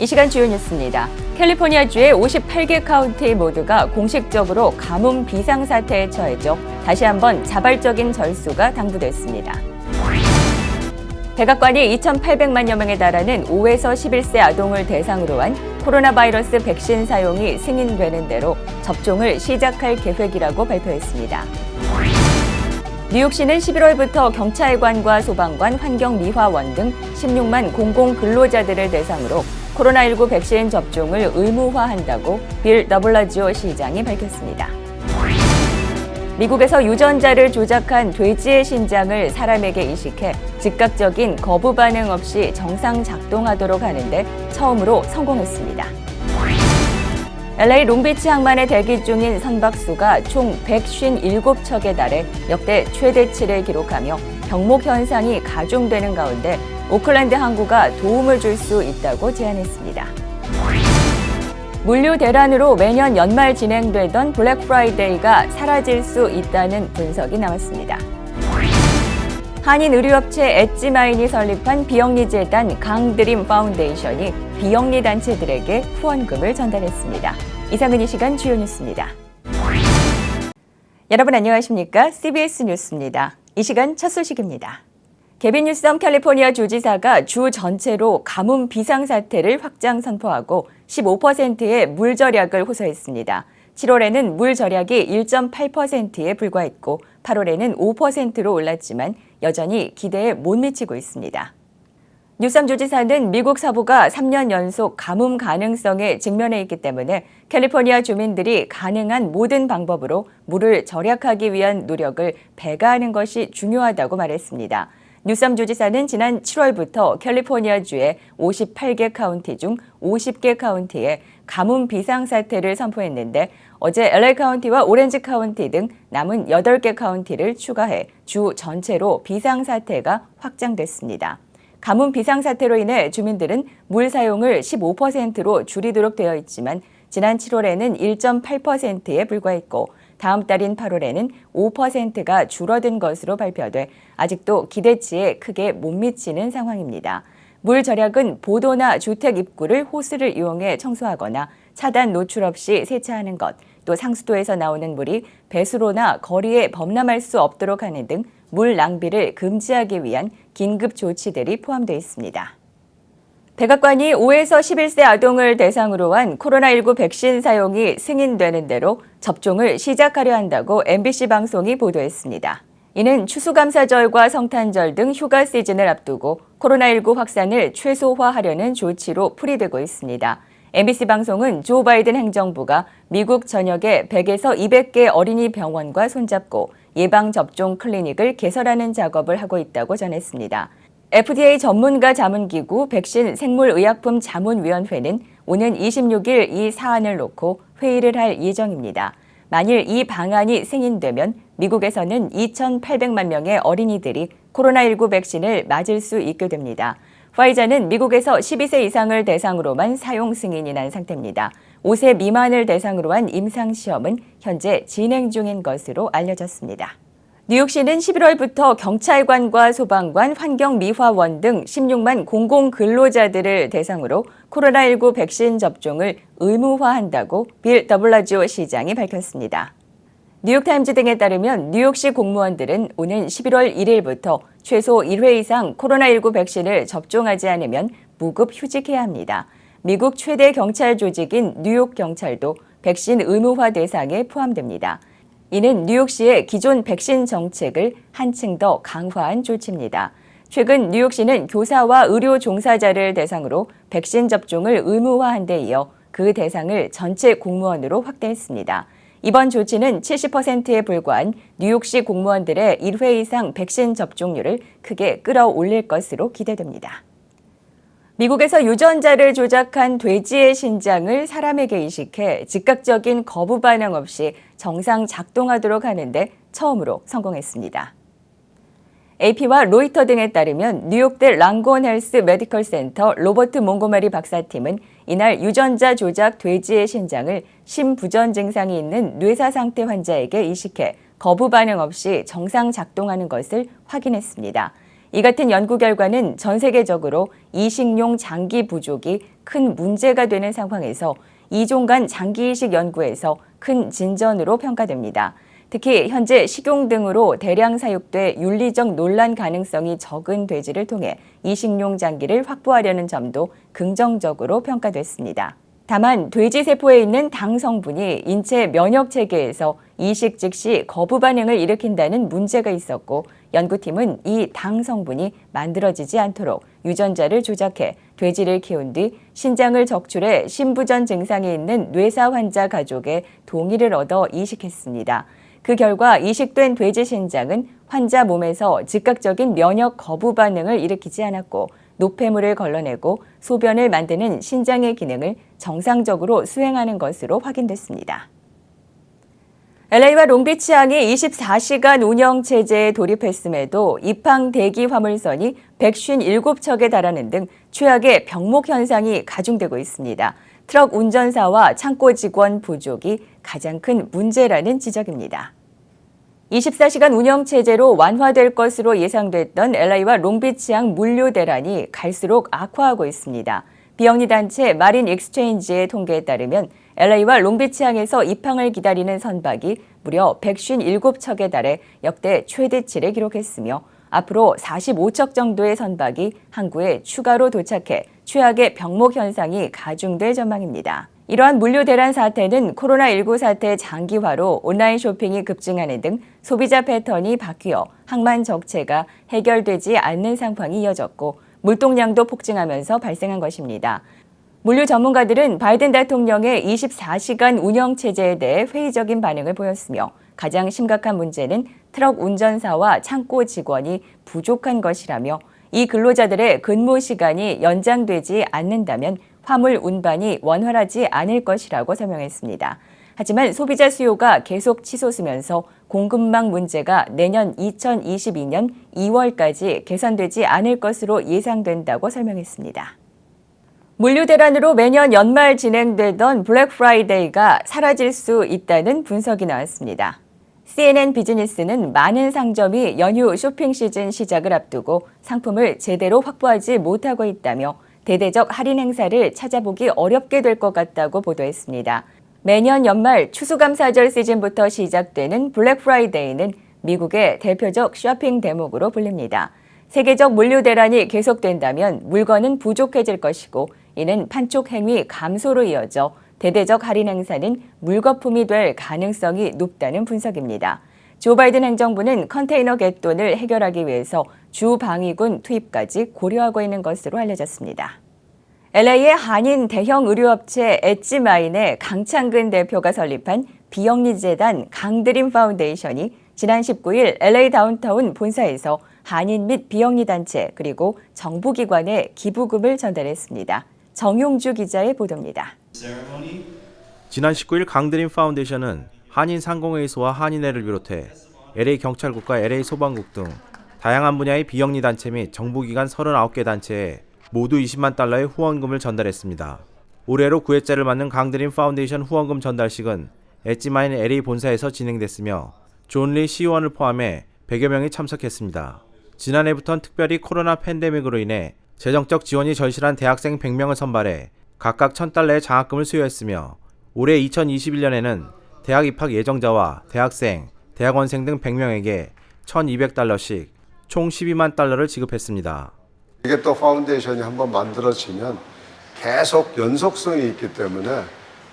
이 시간 주요 뉴스입니다. 캘리포니아주의 58개 카운티 모두가 공식적으로 가뭄 비상사태에 처해져 다시 한번 자발적인 절수가 당부됐습니다. 백악관이 2,800만여 명에 달하는 5에서 11세 아동을 대상으로 한 코로나 바이러스 백신 사용이 승인되는 대로 접종을 시작할 계획이라고 발표했습니다. 뉴욕시는 11월부터 경찰관과 소방관, 환경미화원 등 16만 공공 근로자들을 대상으로 코로나19 백신 접종을 의무화한다고 빌 더블라지오 시장이 밝혔습니다. 미국에서 유전자를 조작한 돼지의 신장을 사람에게 이식해 즉각적인 거부 반응 없이 정상 작동하도록 하는데 처음으로 성공했습니다. LA 롱비치 항만에 대기 중인 선박수가 총 157척에 달해 역대 최대치를 기록하며 병목 현상이 가중되는 가운데 오클랜드 항구가 도움을 줄 수 있다고 제안했습니다. 물류 대란으로 매년 연말 진행되던 블랙 프라이데이가 사라질 수 있다는 분석이 나왔습니다. 한인 의류업체 엣지마인이 설립한 비영리 재단 강드림 파운데이션이 비영리 단체들에게 후원금을 전달했습니다. 이상은 이 시간 주요 뉴스입니다. 여러분 안녕하십니까? CBS 뉴스입니다. 이 시간 첫 소식입니다. 개빈 뉴섬 캘리포니아 주지사가 주 전체로 가뭄 비상사태를 확장 선포하고 15%의 물 절약을 호소했습니다. 7월에는 물 절약이 1.8%에 불과했고 8월에는 5%로 올랐지만 여전히 기대에 못 미치고 있습니다. 뉴섬 주지사는 미국 서부가 3년 연속 가뭄 가능성에 직면해 있기 때문에 캘리포니아 주민들이 가능한 모든 방법으로 물을 절약하기 위한 노력을 배가하는 것이 중요하다고 말했습니다. 뉴섬 주지사는 지난 7월부터 캘리포니아주의 58개 카운티 중 50개 카운티에 가뭄 비상사태를 선포했는데 어제 LA 카운티와 오렌지 카운티 등 남은 8개 카운티를 추가해 주 전체로 비상사태가 확장됐습니다. 가뭄 비상사태로 인해 주민들은 물 사용을 15%로 줄이도록 되어 있지만 지난 7월에는 1.8%에 불과했고 다음 달인 8월에는 5%가 줄어든 것으로 발표돼 아직도 기대치에 크게 못 미치는 상황입니다. 물 절약은 보도나 주택 입구를 호스를 이용해 청소하거나 차단 노출 없이 세차하는 것, 또 상수도에서 나오는 물이 배수로나 거리에 범람할 수 없도록 하는 등 물 낭비를 금지하기 위한 긴급 조치들이 포함되어 있습니다. 백악관이 5에서 11세 아동을 대상으로 한 코로나19 백신 사용이 승인되는 대로 접종을 시작하려 한다고 MBC 방송이 보도했습니다. 이는 추수감사절과 성탄절 등 휴가 시즌을 앞두고 코로나19 확산을 최소화하려는 조치로 풀이되고 있습니다. MBC 방송은 조 바이든 행정부가 미국 전역에 100에서 200개 어린이 병원과 손잡고 예방접종 클리닉을 개설하는 작업을 하고 있다고 전했습니다. FDA 전문가 자문기구 백신 생물의약품 자문위원회는 오는 26일 이 사안을 놓고 회의를 할 예정입니다. 만일 이 방안이 승인되면 미국에서는 2,800만 명의 어린이들이 코로나19 백신을 맞을 수 있게 됩니다. 화이자는 미국에서 12세 이상을 대상으로만 사용 승인이 난 상태입니다. 5세 미만을 대상으로 한 임상시험은 현재 진행 중인 것으로 알려졌습니다. 뉴욕시는 11월부터 경찰관과 소방관, 환경미화원 등 16만 공공근로자들을 대상으로 코로나19 백신 접종을 의무화한다고 빌 더블라지오 시장이 밝혔습니다. 뉴욕타임즈 등에 따르면 뉴욕시 공무원들은 오는 11월 1일부터 최소 1회 이상 코로나19 백신을 접종하지 않으면 무급 휴직해야 합니다. 미국 최대 경찰 조직인 뉴욕 경찰도 백신 의무화 대상에 포함됩니다. 이는 뉴욕시의 기존 백신 정책을 한층 더 강화한 조치입니다. 최근 뉴욕시는 교사와 의료 종사자를 대상으로 백신 접종을 의무화한 데 이어 그 대상을 전체 공무원으로 확대했습니다. 이번 조치는 70%에 불과한 뉴욕시 공무원들의 1회 이상 백신 접종률을 크게 끌어올릴 것으로 기대됩니다. 미국에서 유전자를 조작한 돼지의 신장을 사람에게 이식해 즉각적인 거부 반응 없이 정상 작동하도록 하는데 처음으로 성공했습니다. AP와 로이터 등에 따르면 뉴욕대 랑곤 헬스 메디컬 센터 로버트 몽고메리 박사팀은 이날 유전자 조작 돼지의 신장을 심부전 증상이 있는 뇌사 상태 환자에게 이식해 거부 반응 없이 정상 작동하는 것을 확인했습니다. 이 같은 연구 결과는 전 세계적으로 이식용 장기 부족이 큰 문제가 되는 상황에서 이종 간 장기 이식 연구에서 큰 진전으로 평가됩니다. 특히 현재 식용 등으로 대량 사육돼 윤리적 논란 가능성이 적은 돼지를 통해 이식용 장기를 확보하려는 점도 긍정적으로 평가됐습니다. 다만 돼지 세포에 있는 당 성분이 인체 면역 체계에서 이식 즉시 거부 반응을 일으킨다는 문제가 있었고 연구팀은 이 당 성분이 만들어지지 않도록 유전자를 조작해 돼지를 키운 뒤 신장을 적출해 신부전 증상이 있는 뇌사 환자 가족의 동의를 얻어 이식했습니다. 그 결과 이식된 돼지 신장은 환자 몸에서 즉각적인 면역 거부 반응을 일으키지 않았고 노폐물을 걸러내고 소변을 만드는 신장의 기능을 정상적으로 수행하는 것으로 확인됐습니다. LA와 롱비치항이 24시간 운영 체제에 돌입했음에도 입항 대기 화물선이 157척에 달하는 등 최악의 병목 현상이 가중되고 있습니다. 트럭 운전사와 창고 직원 부족이 가장 큰 문제라는 지적입니다. 24시간 운영 체제로 완화될 것으로 예상됐던 LA와 롱비치항 물류 대란이 갈수록 악화하고 있습니다. 비영리 단체 마린 익스체인지의 통계에 따르면 LA와 롱비치 항에서 입항을 기다리는 선박이 무려 157척에 달해 역대 최대치를 기록했으며 앞으로 45척 정도의 선박이 항구에 추가로 도착해 최악의 병목 현상이 가중될 전망입니다. 이러한 물류 대란 사태는 코로나19 사태 장기화로 온라인 쇼핑이 급증하는 등 소비자 패턴이 바뀌어 항만 적체가 해결되지 않는 상황이 이어졌고 물동량도 폭증하면서 발생한 것입니다. 물류 전문가들은 바이든 대통령의 24시간 운영 체제에 대해 회의적인 반응을 보였으며 가장 심각한 문제는 트럭 운전사와 창고 직원이 부족한 것이라며 이 근로자들의 근무 시간이 연장되지 않는다면 화물 운반이 원활하지 않을 것이라고 설명했습니다. 하지만 소비자 수요가 계속 치솟으면서 공급망 문제가 내년 2022년 2월까지 개선되지 않을 것으로 예상된다고 설명했습니다. 물류 대란으로 매년 연말 진행되던 블랙 프라이데이가 사라질 수 있다는 분석이 나왔습니다. CNN 비즈니스는 많은 상점이 연휴 쇼핑 시즌 시작을 앞두고 상품을 제대로 확보하지 못하고 있다며 대대적 할인 행사를 찾아보기 어렵게 될 것 같다고 보도했습니다. 매년 연말 추수감사절 시즌부터 시작되는 블랙 프라이데이는 미국의 대표적 쇼핑 대목으로 불립니다. 세계적 물류 대란이 계속된다면 물건은 부족해질 것이고 이는 판촉 행위 감소로 이어져 대대적 할인 행사는 물거품이 될 가능성이 높다는 분석입니다. 조 바이든 행정부는 컨테이너 갯돈을 해결하기 위해서 주 방위군 투입까지 고려하고 있는 것으로 알려졌습니다. LA의 한인 대형 의료업체 엣지마인의 강창근 대표가 설립한 비영리재단 강드림 파운데이션이 지난 19일 LA 다운타운 본사에서 한인 및 비영리 단체 그리고 정부기관에 기부금을 전달했습니다. 정용주 기자의 보도입니다. 지난 19일 강드림 파운데이션은 한인 상공회의소와 한인회를 비롯해 LA 경찰국과 LA 소방국 등 다양한 분야의 비영리 단체 및 정부기관 39개 단체에 모두 20만 달러의 후원금을 전달했습니다. 올해로 9회째를 맞는 강드림 파운데이션 후원금 전달식은 엣지마인 LA 본사에서 진행됐으며 존리 시의원을 포함해 100여 명이 참석했습니다. 지난해부터는 특별히 코로나 팬데믹으로 인해 재정적 지원이 절실한 대학생 100명을 선발해 각각 1000달러의 장학금을 수여했으며 올해 2021년에는 대학 입학 예정자와 대학생, 대학원생 등 100명에게 1200달러씩 총 12만 달러를 지급했습니다. 이게 또 파운데이션이 한번 만들어지면 계속 연속성이 있기 때문에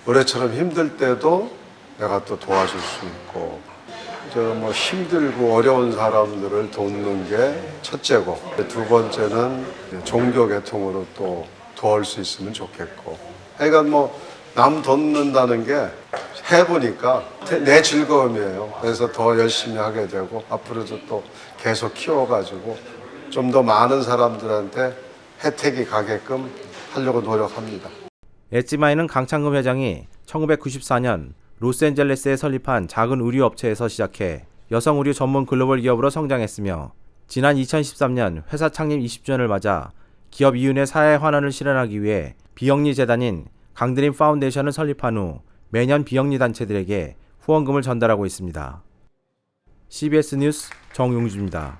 올해처럼 힘들 때도 내가 또 도와줄 수 있고 저 뭐 힘들고 어려운 사람들을 돕는 게 첫째고 두 번째는 종교 계통으로 또 도울 수 있으면 좋겠고 하여간 뭐남 돕는다는 게 해보니까 내 즐거움이에요. 그래서 더 열심히 하게 되고 앞으로도 또 계속 키워가지고 좀 더 많은 사람들한테 혜택이 가게끔 하려고 노력합니다. 엣지마인은 강창금 회장이 1994년 로스앤젤레스에 설립한 작은 의류 업체에서 시작해 여성 의류 전문 글로벌 기업으로 성장했으며 지난 2013년 회사 창립 20주년을 맞아 기업 이윤의 사회 환원을 실현하기 위해 비영리 재단인 강드림 파운데이션을 설립한 후 매년 비영리 단체들에게 후원금을 전달하고 있습니다. CBS 뉴스 정용주입니다.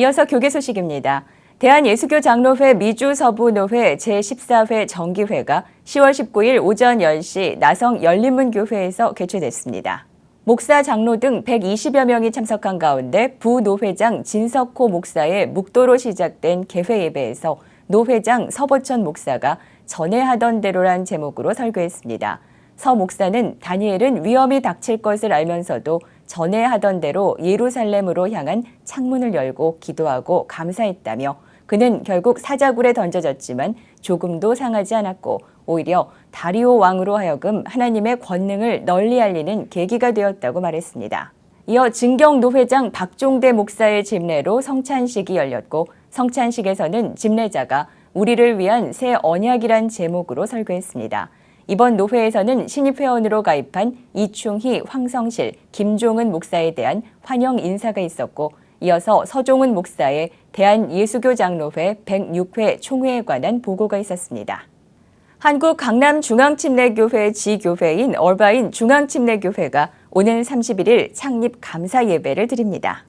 이어서 교계 소식입니다. 대한예수교 장로회 미주 서부노회 제14회 정기회가 10월 19일 오전 10시 나성 열린문교회에서 개최됐습니다. 목사 장로 등 120여 명이 참석한 가운데 부노회장 진석호 목사의 묵도로 시작된 개회 예배에서 노회장 서보천 목사가 전에 하던 대로란 제목으로 설교했습니다. 서 목사는 다니엘은 위험이 닥칠 것을 알면서도 전에 하던 대로 예루살렘으로 향한 창문을 열고 기도하고 감사했다며 그는 결국 사자굴에 던져졌지만 조금도 상하지 않았고 오히려 다리오 왕으로 하여금 하나님의 권능을 널리 알리는 계기가 되었다고 말했습니다. 이어 진경 노회장 박종대 목사의 집례로 성찬식이 열렸고 성찬식에서는 집례자가 우리를 위한 새 언약이란 제목으로 설교했습니다. 이번 노회에서는 신입 회원으로 가입한 이충희, 황성실, 김종은 목사에 대한 환영 인사가 있었고 이어서 서종은 목사의 대한예수교 장로회 106회 총회에 관한 보고가 있었습니다. 한국 강남 중앙침례교회 지교회인 얼바인 중앙침례교회가 오는 31일 창립 감사 예배를 드립니다.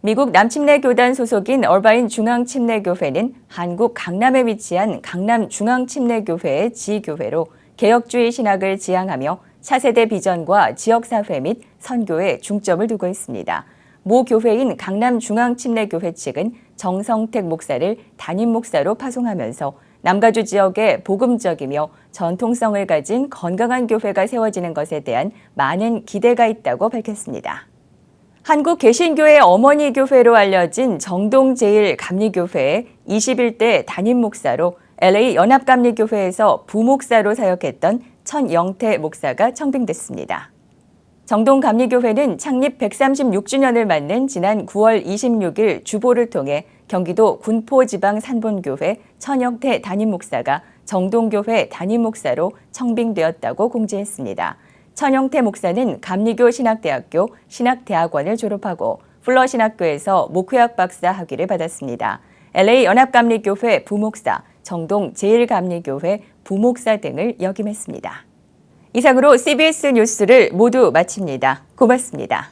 미국 남침례교단 소속인 얼바인 중앙침례교회는 한국 강남에 위치한 강남 중앙침례교회의 지교회로 개혁주의 신학을 지향하며 차세대 비전과 지역사회 및 선교에 중점을 두고 있습니다. 모 교회인 강남중앙침례교회 측은 정성택 목사를 담임 목사로 파송하면서 남가주 지역에 복음적이며 전통성을 가진 건강한 교회가 세워지는 것에 대한 많은 기대가 있다고 밝혔습니다. 한국 개신교의 어머니 교회로 알려진 정동제일 감리교회의 21대 담임 목사로 LA 연합감리교회에서 부목사로 사역했던 천영태 목사가 청빙됐습니다. 정동감리교회는 창립 136주년을 맞는 지난 9월 26일 주보를 통해 경기도 군포지방 산본교회 천영태 담임 목사가 정동교회 담임 목사로 청빙되었다고 공지했습니다. 천영태 목사는 감리교 신학대학교 신학대학원을 졸업하고 플러 신학교에서 목회학 박사 학위를 받았습니다. LA 연합감리교회 부목사, 정동 제일감리교회 부목사 등을 역임했습니다. 이상으로 CBS 뉴스를 모두 마칩니다. 고맙습니다.